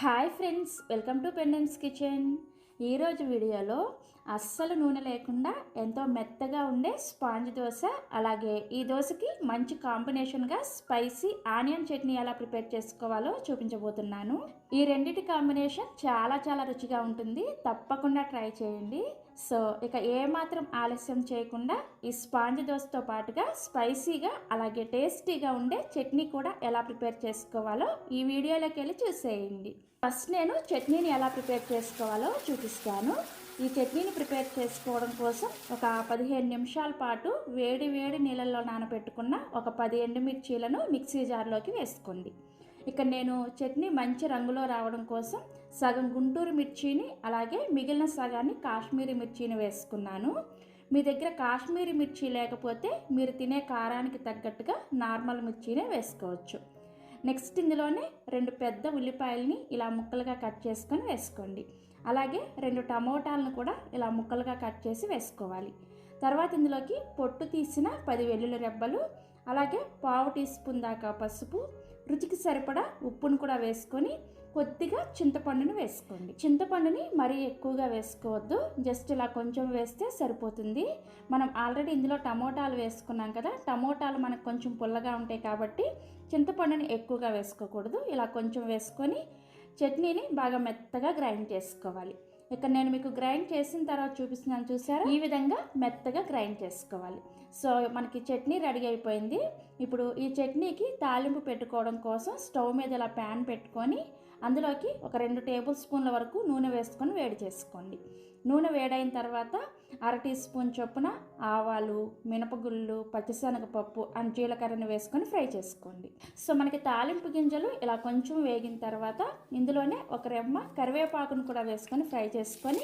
Hi friends welcome to పెండెన్స్ kitchen. ఈరోజు వీడియోలో అస్సలు నూనె లేకుండా ఎంతో మెత్తగా ఉండే స్పాంజ్ దోశ అలాగే ఈ దోశకి మంచి కాంబినేషన్గా స్పైసీ ఆనియన్ చట్నీ ఎలా ప్రిపేర్ చేసుకోవాలో చూపించబోతున్నాను. ఈ రెండిటి కాంబినేషన్ చాలా చాలా రుచిగా ఉంటుంది. తప్పకుండా ట్రై చేయండి. సో ఇక ఏమాత్రం ఆలస్యం చేయకుండా ఈ స్పాంజ్ దోశతో పాటుగా స్పైసీగా అలాగే టేస్టీగా ఉండే చట్నీ కూడా ఎలా ప్రిపేర్ చేసుకోవాలో ఈ వీడియోలోకి వెళ్ళి చూసేయండి. ఫస్ట్ నేను చట్నీని ఎలా ప్రిపేర్ చేసుకోవాలో చూపిస్తాను. ఈ చట్నీని ప్రిపేర్ చేసుకోవడం కోసం ఒక పదిహేను నిమిషాల పాటు వేడి వేడి నీళ్ళల్లో నానబెట్టుకున్న ఒక పది ఎండుమిర్చీలను మిక్సీ జార్లోకి వేసుకోండి. ఇక నేను చట్నీ మంచి రంగులో రావడం కోసం సగం గుంటూరు మిర్చిని అలాగే మిగిలిన సగాన్ని కాశ్మీరీ మిర్చిని వేసుకున్నాను. మీ దగ్గర కాశ్మీరీ మిర్చి లేకపోతే మీరు తినే కారానికి తగ్గట్టుగా నార్మల్ మిర్చినే వేసుకోవచ్చు. నెక్స్ట్ ఇందులోనే రెండు పెద్ద ఉల్లిపాయలని ఇలా ముక్కలుగా కట్ చేసుకొని వేసుకోండి. అలాగే రెండు టమోటాలను కూడా ఇలా ముక్కలుగా కట్ చేసి వేసుకోవాలి. తర్వాత ఇందులోకి పొట్టు తీసిన పది వెల్లుల్లి రెబ్బలు అలాగే పావు టీ స్పూన్ దాకా పసుపు రుచికి సరిపడా ఉప్పును కూడా వేసుకొని కొద్దిగా చింతపండుని వేసుకోండి. చింతపండుని మరీ ఎక్కువగా వేసుకోవద్దు. జస్ట్ ఇలా కొంచెం వేస్తే సరిపోతుంది. మనం ఆల్రెడీ ఇందులో టమోటాలు వేసుకున్నాం కదా టమోటాలు మనకు కొంచెం పుల్లగా ఉంటాయి కాబట్టి చింతపండుని ఎక్కువగా వేసుకోకూడదు. ఇలా కొంచెం వేసుకొని చట్నీని బాగా మెత్తగా గ్రైండ్ చేసుకోవాలి. ఇక్కడ నేను మీకు గ్రైండ్ చేసిన తర్వాత చూపిస్తున్నాను చూసారా? ఈ విధంగా మెత్తగా గ్రైండ్ చేసుకోవాలి. సో మనకి చట్నీ రెడీ అయిపోయింది. ఇప్పుడు ఈ చట్నీకి తాలింపు పెట్టుకోవడం కోసం స్టవ్ మీద ఇలా ప్యాన్ పెట్టుకొని అందులోకి ఒక రెండు టేబుల్ స్పూన్ల వరకు నూనె వేసుకొని వేడి చేసుకోండి. నూనె వేడైన తర్వాత అర టీ స్పూన్ చొప్పున ఆవాలు మినపగుళ్ళు పచ్చిశనగపప్పు అండ్ జీలకర్రని వేసుకొని ఫ్రై చేసుకోండి. సో మనకి తాలింపు గింజలు ఇలా కొంచెం వేగిన తర్వాత ఇందులోనే ఒక రెమ్మ కరివేపాకును కూడా వేసుకొని ఫ్రై చేసుకొని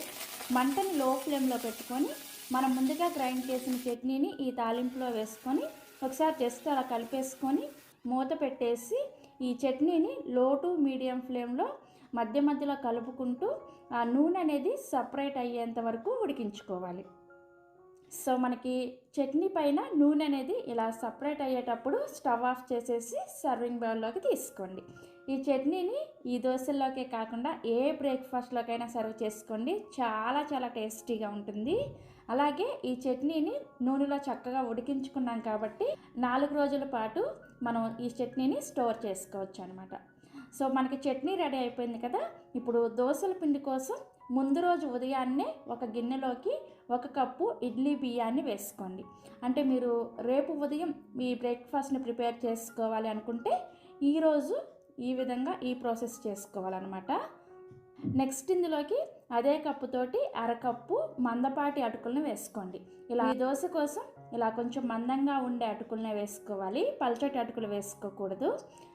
మంటని లో ఫ్లేమ్లో పెట్టుకొని మనం ముందుగా గ్రైండ్ చేసిన చట్నీని ఈ తాలింపులో వేసుకొని ఒకసారి జస్ట్ అలా కలిపేసుకొని మూత పెట్టేసి ఈ చట్నీని లో టు మీడియం ఫ్లేమ్లో మధ్య మధ్యలో కలుపుకుంటూ ఆ నూనె అనేది సపరేట్ అయ్యేంత వరకు ఉడికించుకోవాలి. సో మనకి చట్నీ పైన నూనె అనేది ఇలా సపరేట్ అయ్యేటప్పుడు స్టవ్ ఆఫ్ చేసేసి సర్వింగ్ బౌల్లోకి తీసుకోండి. ఈ చట్నీని ఈ దోశల్లోకే కాకుండా ఏ బ్రేక్ఫాస్ట్లోకైనా సర్వ్ చేసుకోండి. చాలా చాలా టేస్టీగా ఉంటుంది. అలాగే ఈ చట్నీని నూనెలో చక్కగా ఉడికించుకున్నాం కాబట్టి నాలుగు రోజుల పాటు మనం ఈ చట్నీని స్టోర్ చేసుకోవచ్చు అనమాట సో మనకి చట్నీ రెడీ అయిపోయింది కదా? ఇప్పుడు దోశల పిండి కోసం ముందు రోజు ఉదయాన్నే ఒక గిన్నెలోకి ఒక కప్పు ఇడ్లీ బియ్యాన్ని వేసుకోండి. అంటే మీరు రేపు ఉదయం మీ బ్రేక్ఫాస్ట్ని ప్రిపేర్ చేసుకోవాలి అనుకుంటే ఈరోజు ఈ విధంగా ఈ ప్రాసెస్ చేసుకోవాలన్నమాట. నెక్స్ట్ ఇందులోకి అదే కప్పుతోటి అరకప్పు మందపాటి అటుకులను వేసుకోండి. ఇలా ఈ దోశ కోసం ఇలా కొంచెం మందంగా ఉండే అటుకులనే వేసుకోవాలి. పల్చటి అటుకులు వేసుకోకూడదు.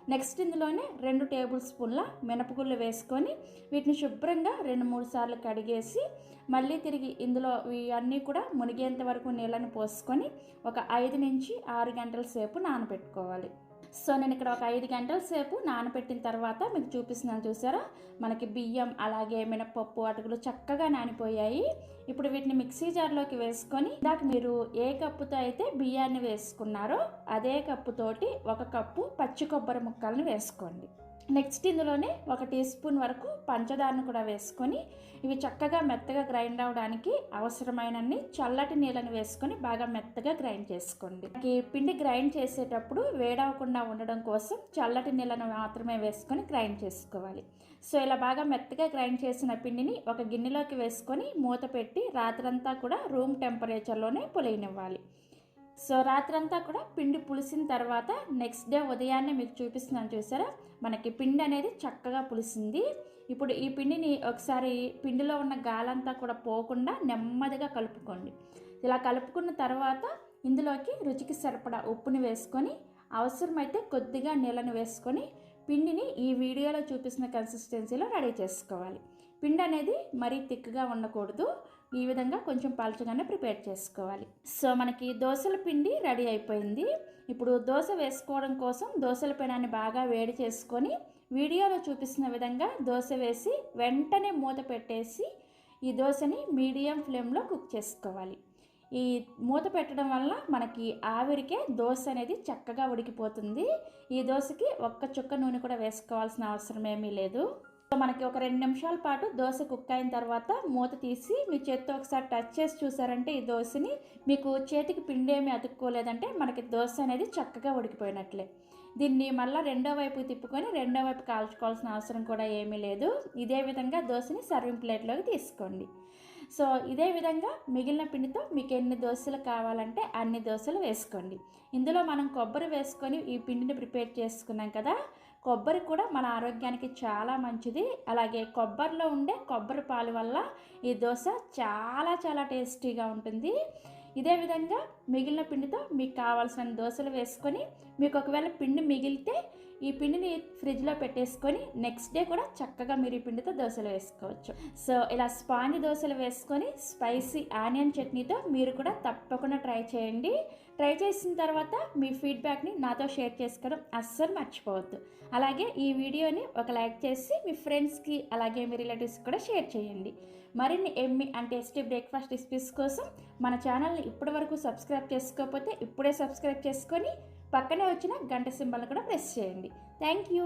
నెక్స్ట్ ఇందులోనే రెండు టేబుల్ స్పూన్ల మినపగుళ్ళు వేసుకొని వీటిని శుభ్రంగా రెండు మూడు సార్లు కడిగేసి మళ్ళీ తిరిగి ఇందులో ఇవన్నీ కూడా మునిగేంత వరకు నీళ్ళని పోసుకొని ఒక ఐదు నుంచి ఆరు గంటల సేపు నానబెట్టుకోవాలి. సో నేను ఇక్కడ ఒక ఐదు గంటల సేపు నానబెట్టిన తర్వాత మీకు చూపిస్తున్నాను చూసారా? మనకి బియ్యం అలాగే మినపప్పు అటుకులు చక్కగా నానిపోయాయి. ఇప్పుడు వీటిని మిక్సీ జార్లోకి వేసుకొని ఇందాక మీరు ఏ కప్పుతో అయితే బియ్యాన్ని వేసుకున్నారో అదే కప్పుతోటి ఒక కప్పు పచ్చి కొబ్బరి ముక్కలను వేసుకోండి. నెక్స్ట్ ఇందులోనే ఒక టీ స్పూన్ వరకు పంచదారను కూడా వేసుకొని ఇవి చక్కగా మెత్తగా గ్రైండ్ అవడానికి అవసరమైనన్ని చల్లటి నీళ్ళని వేసుకొని బాగా మెత్తగా గ్రైండ్ చేసుకోండి. ఈ పిండి గ్రైండ్ చేసేటప్పుడు వేడవకుండా ఉండడం కోసం చల్లటి నీళ్ళను మాత్రమే వేసుకొని గ్రైండ్ చేసుకోవాలి. సో ఇలా బాగా మెత్తగా గ్రైండ్ చేసిన పిండిని ఒక గిన్నెలోకి వేసుకొని మూత పెట్టి రాత్రంతా కూడా రూమ్ టెంపరేచర్లోనే పులియనివ్వాలి. సో రాత్రంతా కూడా పిండి పులిసిన తర్వాత నెక్స్ట్ డే ఉదయాన్నే మీకు చూపిస్తున్నాను చూసారా? మనకి పిండి అనేది చక్కగా పులిసింది. ఇప్పుడు ఈ పిండిని ఒకసారి పిండిలో ఉన్న గాలంతా కూడా పోకుండా నెమ్మదిగా కలుపుకోండి. ఇలా కలుపుకున్న తర్వాత ఇందులోకి రుచికి సరిపడా ఉప్పుని వేసుకొని అవసరమైతే కొద్దిగా నీళ్ళని వేసుకొని పిండిని ఈ వీడియోలో చూపిస్తున్న కన్సిస్టెన్సీలో రెడీ చేసుకోవాలి. పిండి అనేది మరీ తిక్కుగా ఉండకూడదు. ఈ విధంగా కొంచెం పలచగానే ప్రిపేర్ చేసుకోవాలి. సో మనకి దోశల పిండి రెడీ అయిపోయింది. ఇప్పుడు దోశ వేసుకోవడం కోసం దోశల పెనాన్ని బాగా వేడి చేసుకొని వీడియోలో చూపిస్తున్న విధంగా దోశ వేసి వెంటనే మూత పెట్టేసి ఈ దోశని మీడియం ఫ్లేమ్లో కుక్ చేసుకోవాలి. ఈ మూత పెట్టడం వల్ల మనకి ఆవిరికే దోశ అనేది చక్కగా ఉడికిపోతుంది. ఈ దోశకి ఒక్క చుక్క నూనె కూడా వేసుకోవాల్సిన అవసరం ఏమీ లేదు. మనకి ఒక రెండు నిమిషాల పాటు దోశ కుక్ అయిన తర్వాత మూత తీసి మీ చేత్తో ఒకసారి టచ్ చేసి చూసారంటే ఈ దోశని మీకు చేతికి పిండి ఏమి అతుక్కోలేదంటే మనకి దోశ అనేది చక్కగా ఉడికిపోయినట్లే. దీన్ని మళ్ళీ రెండో వైపు తిప్పుకొని రెండో వైపు కాల్చుకోవాల్సిన అవసరం కూడా ఏమీ లేదు. ఇదే విధంగా దోశని సర్వింగ్ ప్లేట్లోకి తీసుకోండి. సో ఇదే విధంగా మిగిలిన పిండితో మీకు ఎన్ని దోశలు కావాలంటే అన్ని దోశలు వేసుకోండి. ఇందులో మనం కొబ్బరి వేసుకొని ఈ పిండిని ప్రిపేర్ చేసుకున్నాం కదా కొబ్బరి కూడా మన ఆరోగ్యానికి చాలా మంచిది. అలాగే కొబ్బరిలో ఉండే కొబ్బరి పాలు వల్ల ఈ దోశ చాలా చాలా టేస్టీగా ఉంటుంది. ఇదే విధంగా మిగిలిన పిండితో మీకు కావాల్సిన దోశలు వేసుకొని మీకు ఒకవేళ పిండి మిగిలితే ఈ పిండిని ఫ్రిడ్జ్లో పెట్టేసుకొని నెక్స్ట్ డే కూడా చక్కగా మీరు ఈ పిండితో దోశలు వేసుకోవచ్చు. సో ఇలా స్పాంజ్ దోశలు వేసుకొని స్పైసీ ఆనియన్ చట్నీతో మీరు కూడా తప్పకుండా ట్రై చేయండి. ట్రై చేసిన తర్వాత మీ ఫీడ్బ్యాక్ని నాతో షేర్ చేసుకోవడం అస్సలు మర్చిపోవద్దు. అలాగే ఈ వీడియోని ఒక లైక్ చేసి మీ ఫ్రెండ్స్కి అలాగే మీ రిలేటివ్స్కి కూడా షేర్ చేయండి. మరిన్ని yummy and tasty breakfast recipes కోసం మన ఛానల్ని ఇప్పటి వరకు సబ్స్క్రైబ్ చేసుకోకపోతే ఇప్పుడే సబ్స్క్రైబ్ చేసుకొని పక్కనే వచ్చిన గంట సింబల్ని కూడా ప్రెస్ చేయండి. Thank you.